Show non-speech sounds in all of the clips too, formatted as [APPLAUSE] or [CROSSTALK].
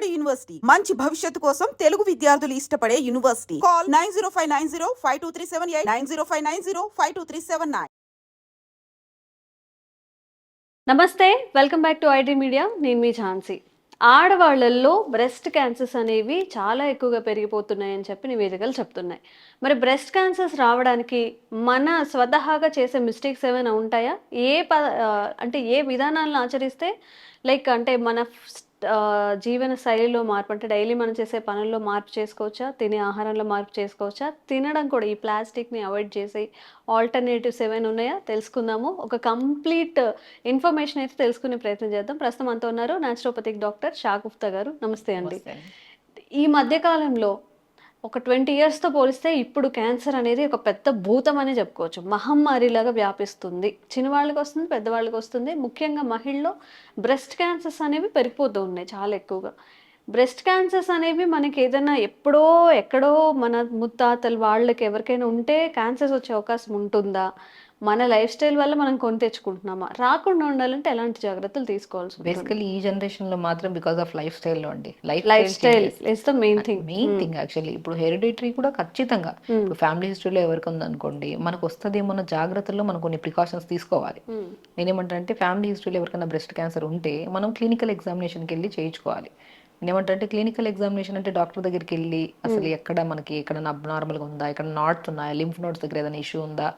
Vijayawada university. మంచి భవిష్యత్తు కోసం తెలుగు విద్యార్థులు ఇష్టపడే university. Call nine zero five nine zero five two three seven eight nine zero five nine zero five two three seven nine. నమస్తే welcome back to IT media. నేను మీ ఝాన్సీ. ఆడవాళ్ళల్లో breast cancers అనేవి చాలా ఎక్కువగా పెరిగిపోతున్నాయని చెప్పి నివేదికలు చెప్తున్నాయి. మరి బ్రెస్ట్ క్యాన్సర్స్ రావడానికి మన స్వతహాగా చేసే మిస్టేక్స్ ఏమైనా ఉంటాయా? ఏ ప అంటే ఏ విధానాలను ఆచరిస్తే లైక్ అంటే మన జీవన శైలిలో మార్పు అంటే డైలీ మనం చేసే పనుల్లో మార్పు చేసుకోవచ్చా? తినే ఆహారంలో మార్పు చేసుకోవచ్చా? తినడం కూడా ఈ ప్లాస్టిక్ని అవాయిడ్ చేసి ఆల్టర్నేటివ్స్ ఏమైనా ఉన్నాయా? తెలుసుకుందాము. ఒక కంప్లీట్ ఇన్ఫర్మేషన్ అయితే తెలుసుకునే ప్రయత్నం చేద్దాం. ప్రస్తుతం అంతా ఉన్నారు న్యాచురోపతిక్ డాక్టర్ షా గుప్తా గారు. నమస్తే అండి. ఈ మధ్య కాలంలో ఒక ట్వంటీ ఇయర్స్తో పోలిస్తే ఇప్పుడు క్యాన్సర్ అనేది ఒక పెద్ద భూతం అని చెప్పుకోవచ్చు. మహమ్మారిలాగా వ్యాపిస్తుంది. చిన్నవాళ్ళకి వస్తుంది పెద్దవాళ్ళకి వస్తుంది. ముఖ్యంగా మహిళలో బ్రెస్ట్ క్యాన్సర్స్ అనేవి పెరిగిపోతూ ఉన్నాయి చాలా ఎక్కువగా. బ్రెస్ట్ క్యాన్సర్స్ అనేవి మనకి ఏదైనా ఎప్పుడో ఎక్కడో మన ముత్తాతలు వాళ్ళకి ఎవరికైనా ఉంటే క్యాన్సర్స్ వచ్చే అవకాశం ఉంటుందా? మన లైఫ్ స్టైల్ వల్ల మనం కొని తెచ్చుకుంటున్నామా? రాకుండా ఉండాలంటే ఎలాంటి జాగ్రత్తలు తీసుకోవాల్సి బేసికలీ ఈ జనరేషన్లో మాత్రం బికాస్ ఆఫ్ లైఫ్ స్టైల్లో అండి. Lifestyle is the main thing main thing actually ఇప్పుడు హెరిడిటరీ కూడా ఖచ్చితంగా ఇప్పుడు ఫ్యామిలీ హిస్టరీలో ఎవరికి ఉందనుకోండి మనకు వస్తుందేమో జాగ్రత్తల్లో మనం కొన్ని ప్రికాషన్స్ తీసుకోవాలి. నేనేమంటానంటే ఫ్యామిలీ హిస్టరీలో ఎవరికైనా బ్రెస్ట్ క్యాన్సర్ ఉంటే మనం క్లినికల్ ఎగ్జామినేషన్కి వెళ్ళి చేయించుకోవాలి. నేనేమంటారంటే క్లినికల్ ఎగ్జామినేషన్ అంటే డాక్టర్ దగ్గరికి వెళ్ళి అసలు ఎక్కడ మనకి ఎక్కడ అబ్నార్మల్గా ఉందా ఎక్కడ నాట్స్ ఉన్నాయా లింఫ్ నోట్స్ దగ్గర ఏదైనా ఇష్యూ ఉందా?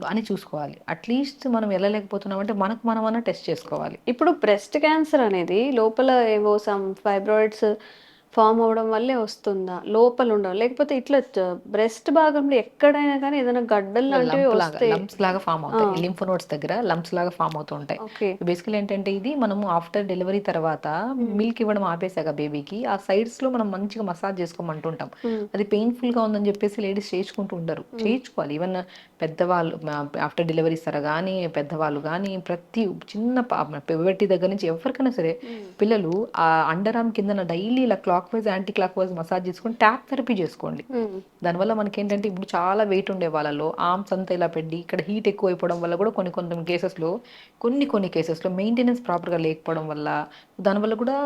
So అని చూసుకోవాలి. అట్లీస్ట్ మనం వెళ్ళలేకపోతున్నామంటే మనకు మనం అన్న టెస్ట్ చేసుకోవాలి. ఇప్పుడు బ్రెస్ట్ క్యాన్సర్ అనేది లోపల ఏవో సమ్ ఫైబ్రాయిడ్స్ ఫామ్ అవడం వల్లే వస్తుందా? లోపల ఉండవు లేకపోతే ఇట్లా బ్రెస్ట్ భాగంలో ఎక్కడైనా కానీ ఏదైనా గడ్డలు లాంటివి లంప్స్ లాగా ఫామ్ అవుతాయి. లింఫ్ నోట్స్ దగ్గర లంప్స్ లాగా ఫామ్ అవుతూ ఉంటాయి ఓకే బేసికలీ ఏంటంటే ఇది మనము ఆఫ్టర్ డెలివరీ తర్వాత మిల్క్ ఇవ్వడం ఆపేసాక బేబీకి ఆ సైడ్స్లో మనం మంచిగా మసాజ్ చేసుకోమంటుంటాం. అది పెయిన్ఫుల్గా ఉందని చెప్పేసి లేడీస్ చేయించుకుంటూ ఉండరు. చేయించుకోవాలి. ఈవెన్ పెద్దవాళ్ళు ఆఫ్టర్ డెలివరీ సరే కానీ పెద్దవాళ్ళు కానీ ప్రతి చిన్న పెవటి దగ్గర నుంచి ఎవరికైనా సరే పిల్లలు ఆ అండర్ ఆర్మ్ కింద డైలీ ఇలా clockwise anticlockwise massage చేసుకొని ట్యాప్ థెరపీ చేసుకోండి. దానివల్ల మనకి ఏంటంటే ఇప్పుడు చాలా వెయిట్ ఉండే వాళ్ళలో ఆర్మ్స్ అంతా ఇలా పెట్టి ఇక్కడ హీట్ ఎక్కువ అయిపోవడం వల్ల కూడా కొన్ని కొన్ని కేసెస్లో కొన్ని కొన్ని కేసెస్లో మెయింటెనెన్స్ ప్రాపర్గా లేకపోవడం వల్ల దానివల్ల కూడా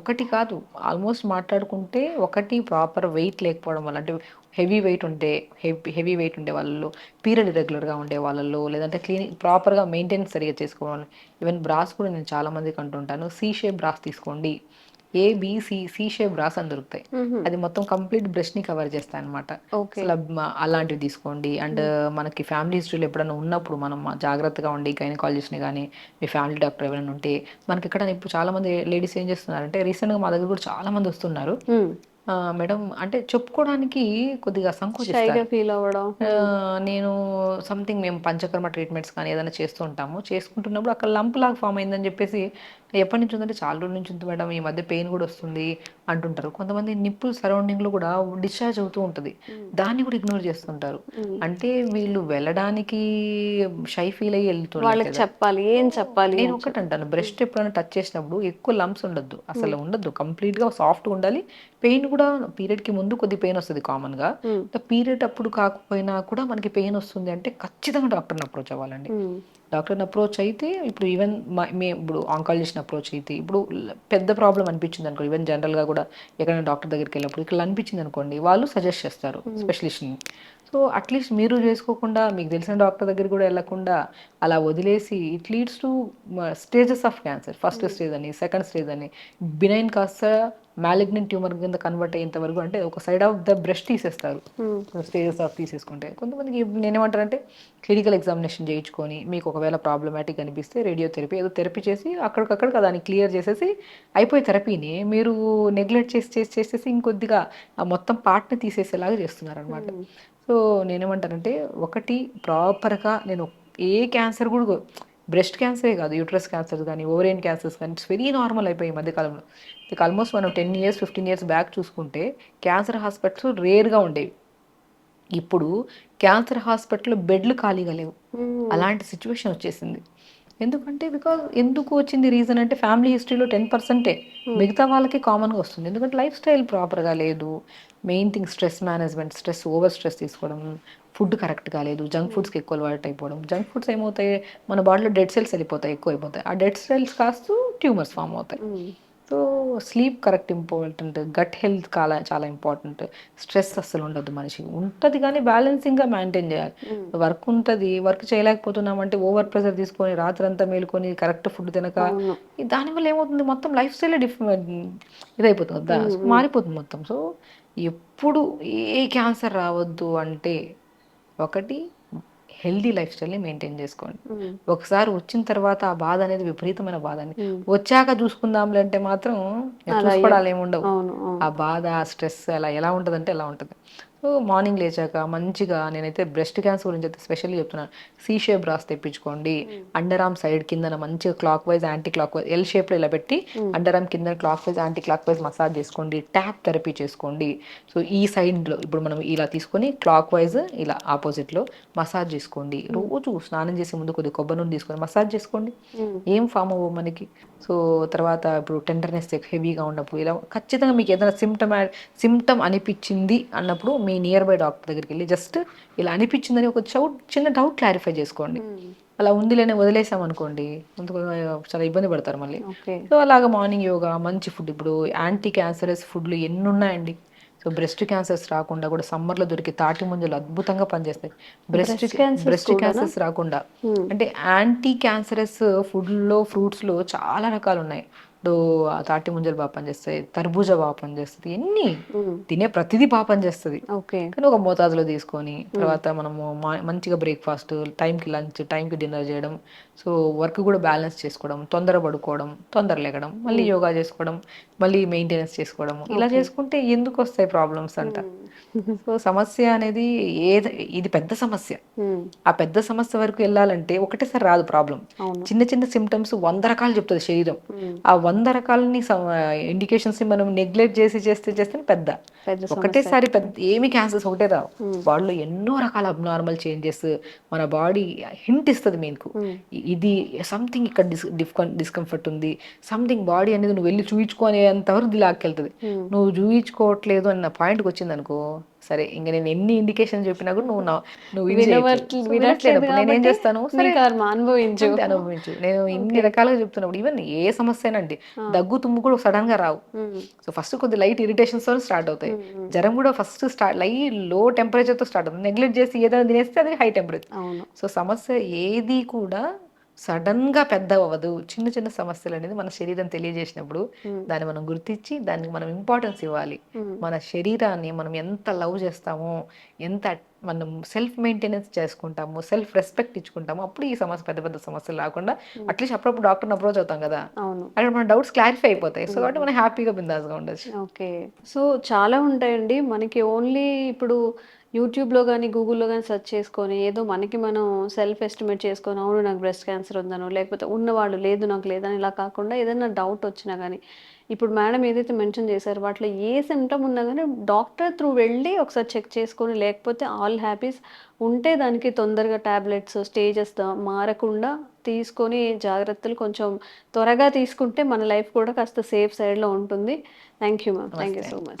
ఒకటి కాదు ఆల్మోస్ట్ మాట్లాడుకుంటే ఒకటి ప్రాపర్ వెయిట్ లేకపోవడం వల్ల అంటే హెవీ వెయిట్ ఉంటే హెవీ హెవీ వెయిట్ ఉండే వాళ్ళలో పీరియడ్ ఇరెగ్యులర్గా ఉండే వాళ్ళలో లేదంటే క్లీనింగ్ ప్రాపర్గా మెయింటెనెన్స్ సరిగా చేసుకోవాలి ఈవెన్ బ్రాస్ కూడా నేను చాలా మందికి అంటుంటాను సి షేప్ బ్రాస్ తీసుకోండి. ఏబిసి సి షేప్ బ్రాస్ అని దొరుకుతాయి. అది మొత్తం కంప్లీట్ బ్రష్ని కవర్ చేస్తాయి అనమాట అలాంటివి తీసుకోండి. అండ్ మనకి ఫ్యామిలీ హిస్టరీలో ఎప్పుడైనా ఉన్నప్పుడు మనం జాగ్రత్తగా ఉండి గైనకాలజిస్ట్ని కానీ మీ ఫ్యామిలీ డాక్టర్ ఎవరైనా ఉంటే మనకి ఇక్కడ ఇప్పుడు చాలా మంది లేడీస్ ఏం చేస్తున్నారంటే రీసెంట్గా మా దగ్గర కూడా చాలా మంది వస్తున్నారు మేడం అంటే చెప్పుకోవడానికి కొద్దిగా సంకోచిస్తారు. ఫీల్ అవ్వడం. నేను సంథింగ్ మేము పంచకర్మ ట్రీట్మెంట్స్ కానీ ఏదైనా చేస్తూ ఉంటాము. చేసుకుంటున్నప్పుడు అక్కడ లంప్ లాగా ఫామ్ అయిందని చెప్పేసి ఎప్పటి నుంచి ఉందంటే చాలా రోజుల నుంచి ఉంది మేడం ఈ మధ్య పెయిన్ కూడా వస్తుంది అంటుంటారు. కొంతమంది నిప్పుల్ సరౌండింగ్లో కూడా డిశ్చార్జ్ అవుతూ ఉంటుంది. దాన్ని కూడా ఇగ్నోర్ చేస్తుంటారు. అంటే వీళ్ళు వెళ్ళడానికి షై ఫీల్ అయ్యి వెళ్తున్నారు వాళ్ళకి చెప్పాలి ఏం చెప్పాలి? నేను ఒకటి అంటాను బ్రెస్ట్ ఎప్పుడైనా టచ్ చేసినప్పుడు ఎక్కువ లంప్స్ ఉండొద్దు. అసలు ఉండొద్దు కంప్లీట్గా సాఫ్ట్ ఉండాలి. పెయిన్ కూడా పీరియడ్కి ముందు కొద్ది పెయిన్ వస్తుంది కామన్గా పీరియడ్ అప్పుడు కాకపోయినా కూడా మనకి పెయిన్ వస్తుంది అంటే ఖచ్చితంగా డాక్టర్ని అప్రోచ్ అవ్వాలండి. డాక్టర్ని అప్రోచ్ అయితే ఇప్పుడు ఈవెన్ మే ఇప్పుడు ఆంకాలజిస్ట్ని అప్రోచ్ అయితే ఇప్పుడు పెద్ద ప్రాబ్లం అనిపించింది అనుకో ఈవెన్ జనరల్గా కూడా ఎక్కడైనా డాక్టర్ దగ్గరికి వెళ్ళినప్పుడు ఇక్కడ అనిపించింది అనుకోండి వాళ్ళు సజెస్ట్ చేస్తారు స్పెషలిస్ట్ని. సో అట్లీస్ట్ మీరు చేసుకోకుండా మీకు తెలిసిన డాక్టర్ దగ్గర కూడా వెళ్ళకుండా అలా వదిలేసి it leads to stages of cancer. First stage అని సెకండ్ స్టేజ్ అని బినైన్ కాస్త మ్యాలిగ్నెంట్ ట్యూమర్ కింద కన్వర్ట్ అయ్యేంత వరకు అంటే ఒక సైడ్ ఆఫ్ ద బ్రెస్ట్ తీసేస్తారు. స్టేజెస్ ఆఫ్ తీసేసుకుంటే. కొంతమందికి నేనేమంటారంటే క్లినికల్ ఎగ్జామినేషన్ చేయించుకొని మీకు ఒకవేళ ప్రాబ్లమాటిక్ అనిపిస్తే రేడియోథెరపీ ఏదో థెరపీ చేసి అక్కడికక్కడ దాన్ని క్లియర్ చేసేసి అయిపోయే థెరపీని మీరు నెగ్లెక్ట్ చేసి చేసి చేసేసి ఇంకొద్దిగా ఆ మొత్తం పార్ట్ని తీసేసేలాగా చేస్తున్నారు అనమాట సో నేనేమంటానంటే ఒకటి ప్రాపర్గా నేను ఏ క్యాన్సర్ కూడా బ్రెస్ట్ క్యాన్సరే కాదు యూట్రస్ క్యాన్సర్స్ కానీ ఓవరియన్ క్యాన్సర్స్ కానీ ఇట్స్ వెరీ నార్మల్ అయిపోయి ఈ మధ్యకాలంలో. ఇక ఆల్మోస్ట్ మనం ten years fifteen years back చూసుకుంటే క్యాన్సర్ హాస్పిటల్స్ రేర్గా ఉండేవి. ఇప్పుడు క్యాన్సర్ హాస్పిటల్లో బెడ్లు ఖాళీగా లేవు. అలాంటి సిచ్యువేషన్ వచ్చేసింది. ఎందుకంటే బికాజ్ ఎందుకు వచ్చింది రీజన్ అంటే ఫ్యామిలీ హిస్టరీలో టెన్ పర్సెంటే మిగతా వాళ్ళకి కామన్గా వస్తుంది. ఎందుకంటే లైఫ్ స్టైల్ ప్రాపర్గా లేదు. Main thing stress management stress over stress తీసుకోవడం ఫుడ్ కరెక్ట్గా లేదు జంక్ ఫుడ్స్కి ఎక్కువ అలవాటు అయిపోవడం. జంక్ ఫుడ్స్ ఏమవుతాయి? మన బాడీలో డెడ్ సెల్స్ వెళ్ళిపోతాయి ఎక్కువ అయిపోతాయి. ఆ డెడ్ సెల్స్ కాస్తూ ట్యూమర్స్ ఫామ్ అవుతాయి. So sleep correct important gut health చాలా చాలా ఇంపార్టెంట్. స్ట్రెస్ అస్సలు ఉండదు మనిషి ఉంటుంది కానీ బ్యాలెన్సింగ్గా మెయింటైన్ చేయాలి. వర్క్ ఉంటుంది వర్క్ చేయలేకపోతున్నామంటే ఓవర్ ప్రెషర్ తీసుకొని రాత్రంతా మేలుకొని కరెక్ట్ ఫుడ్ తినక దానివల్ల ఏమవుతుంది? మొత్తం లైఫ్ స్టైల్ డిఫ్ ఇదైపోతుంది మారిపోతుంది మొత్తం. సో ఎప్పుడు ఏ క్యాన్సర్ రావద్దు అంటే ఒకటి హెల్దీ లైఫ్ స్టైల్ని మెయింటైన్ చేసుకోండి. ఒకసారి వచ్చిన తర్వాత ఆ బాధ అనేది విపరీతమైన బాధ అని వచ్చాక చూసుకుందాంలే అంటే మాత్రం చూసుకోవడాలు ఏమి ఉండవు అవును అవును. ఆ బాధ ఆ స్ట్రెస్ అలా ఎలా ఉంటుందంటే ఎలా ఉంటుంది. మార్నింగ్ లేచాక మంచిగా నేనైతే బ్రెస్ట్ క్యాన్సర్ గురించి అయితే స్పెషల్గా చెప్తున్నాను. సీ షేప్ బ్రాస్ తెప్పించుకోండి. అండర్ ఆర్మ్ సైడ్ కింద మంచిగా clockwise anticlockwise L షేప్లో ఇలా పెట్టి అండర్ ఆర్మ్ కింద clockwise anticlockwise massage చేసుకోండి. ట్యాప్ థెరపీ చేసుకోండి. సో ఈ సైడ్లో ఇప్పుడు మనం ఇలా తీసుకొని క్లాక్ వైజ్ ఇలా ఆపోజిట్లో మసాజ్ చేసుకోండి. రోజు స్నానం చేసే ముందు కొద్దిగా కొబ్బరి నూనె తీసుకొని మసాజ్ చేసుకోండి. ఏం ఫామ్ అవ్వవు మనకి. సో తర్వాత ఇప్పుడు టెండర్నెస్ హెవీగా ఉన్నప్పుడు ఇలా ఖచ్చితంగా మీకు ఏదైనా సిమ్టమ్ సిమ్టమ్ అనిపించింది అన్నప్పుడు మీ నియర్ బై డాక్టర్ దగ్గరికి వెళ్ళి జస్ట్ ఇలా అనిపించిందని ఒక డౌట్ చిన్న డౌట్ క్లారిఫై చేసుకోండి. అలా ఉందిలేనే వదిలేసాం అనుకోండి అందుకు చాలా ఇబ్బంది పడతారు మళ్ళీ. సో అలాగ మార్నింగ్ యోగా మంచి ఫుడ్ ఇప్పుడు యాంటీ క్యాన్సరస్ ఫుడ్లు ఎన్ని ఉన్నాయండి సో బ్రెస్ట్ క్యాన్సర్స్ రాకుండా కూడా సమ్మర్లో దొరికే తాటి ముంజలు అద్భుతంగా పనిచేస్తాయి. బ్రెస్ట్ బ్రెస్ట్ క్యాన్సర్స్ రాకుండా. అంటే యాంటీ క్యాన్సరస్ ఫుడ్లో ఫ్రూట్స్లో చాలా రకాలు ఉన్నాయి ఇప్పుడు తాటి ముంజలు బాగా పనిచేస్తాయి తర్బూజా బాగా పనిచేస్తుంది ఎన్ని తినే ప్రతిదీ బాగా పనిచేస్తుంది. ఓకే. కానీ ఒక మోతాదులో తీసుకొని తర్వాత మనము మంచిగా బ్రేక్ఫాస్ట్ టైంకి లంచ్ టైంకి డిన్నర్ చేయడం సో వర్క్ కూడా బ్యాలెన్స్ చేసుకోవడం తొందర పడుకోవడం తొందర లేగడం మళ్ళీ యోగా చేసుకోవడం మళ్ళీ మెయింటెనెన్స్ చేసుకోవడం ఇలా చేసుకుంటే ఎందుకు వస్తాయి ప్రాబ్లమ్స్ అంట. సో సమస్య అనేది ఏది ఇది పెద్ద సమస్య. ఆ పెద్ద సమస్య వరకు వెళ్ళాలంటే ఒకటేసారి రాదు ప్రాబ్లం. చిన్న చిన్న సిమ్టమ్స్ వంద రకాలు చెప్తుంది శరీరం. ఆ వంద రకాలని ఇండికేషన్స్ని మనం నెగ్లెక్ట్ చేసి చేస్తే చేస్తే పెద్ద. ఒకటేసారి పెద్ద ఏమి క్యాన్సర్స్ ఒకటే రావు. బాడీలో ఎన్నో రకాల అబ్నార్మల్ చేంజెస్ మన బాడీ హింట్ ఇస్తుంది మీకు. ఇది సంథింగ్ ఇక్కడ డిస్ డిస్కంఫర్ట్ ఉంది. సంథింగ్ బాడీ అనేది నువ్వు వెళ్ళి చూయించుకునేంత వరకు లాక్కెళ్తుంది. నువ్వు చూయించుకోవట్లేదు అన్న పాయింట్కి వచ్చింది అనుకో సరే ఇంకా నేను ఎన్ని ఇండికేషన్ చెప్పినా కూడా నువ్వు నువ్వు వినట్లేదు. నేనేం చేస్తాను? అనుభవించు. అనుభవించు. నేను [LAUGHS] ఇన్ని రకాలుగా చెప్తున్నప్పుడు ఈవెన్ ఏ సమస్య అయినండి దగ్గు తుమ్ము కూడా సడన్గా రావు సో ఫస్ట్ కొద్ది లైట్ ఇరిటేషన్స్తో స్టార్ట్ అవుతాయి. జ్వరం కూడా ఫస్ట్ స్టార్ట్ లైట్లో టెంపరేచర్తో స్టార్ట్ అవుతుంది. నెగ్లెక్ట్ చేసి ఏదైనా తినేస్తే అది హై టెంపరేచర్ సో సమస్య ఏది కూడా సడన్గా పెద్ద అవ్వదు చిన్న చిన్న సమస్యలు అనేది మన శరీరం తెలియజేసినప్పుడు దాన్ని మనం గుర్తించి దానికి మనం ఇంపార్టెన్స్ ఇవ్వాలి. మన శరీరాన్ని మనం ఎంత లవ్ చేస్తామో ఎంత మనం సెల్ఫ్ మెయింటెనెన్స్ చేసుకుంటాము సెల్ఫ్ రెస్పెక్ట్ ఇచ్చుకుంటాము అప్పుడు ఈ సమస్య పెద్ద పెద్ద సమస్యలు రాకుండా అట్లీస్ట్ అప్పుడప్పుడు డాక్టర్ని అప్రోచ్ అవుతాం కదా. అక్కడ మన డౌట్స్ క్లారిఫై అయిపోతాయి. సో కాబట్టి మనం హ్యాపీగా బిందాస్గా ఉండొచ్చు. ఓకే. సో చాలా ఉంటాయండి. మనకి ఓన్లీ ఇప్పుడు యూట్యూబ్లో కానీ గూగుల్లో కానీ సెర్చ్ చేసుకొని ఏదో మనకి మనం సెల్ఫ్ ఎస్టిమేట్ చేసుకొని అవును నాకు బ్రెస్ట్ క్యాన్సర్ ఉందనో లేకపోతే ఉన్నవాళ్ళు లేదు నాకు లేదని ఇలా కాకుండా ఏదైనా డౌట్ వచ్చినా కానీ ఇప్పుడు మేడం ఏదైతే మెన్షన్ చేశారో వాటిలో ఏ సిమ్టమ్ ఉన్నా కానీ డాక్టర్ త్రూ వెళ్ళి ఒకసారి చెక్ చేసుకొని లేకపోతే ఆల్ హ్యాపీస్ ఉంటే దానికి తొందరగా టాబ్లెట్స్ స్టేజెస్ మారకుండా తీసుకొని జాగ్రత్తలు కొంచెం త్వరగా తీసుకుంటే మన లైఫ్ కూడా కాస్త సేఫ్ సైడ్లో ఉంటుంది. Thank you ma'am. Thank you so much.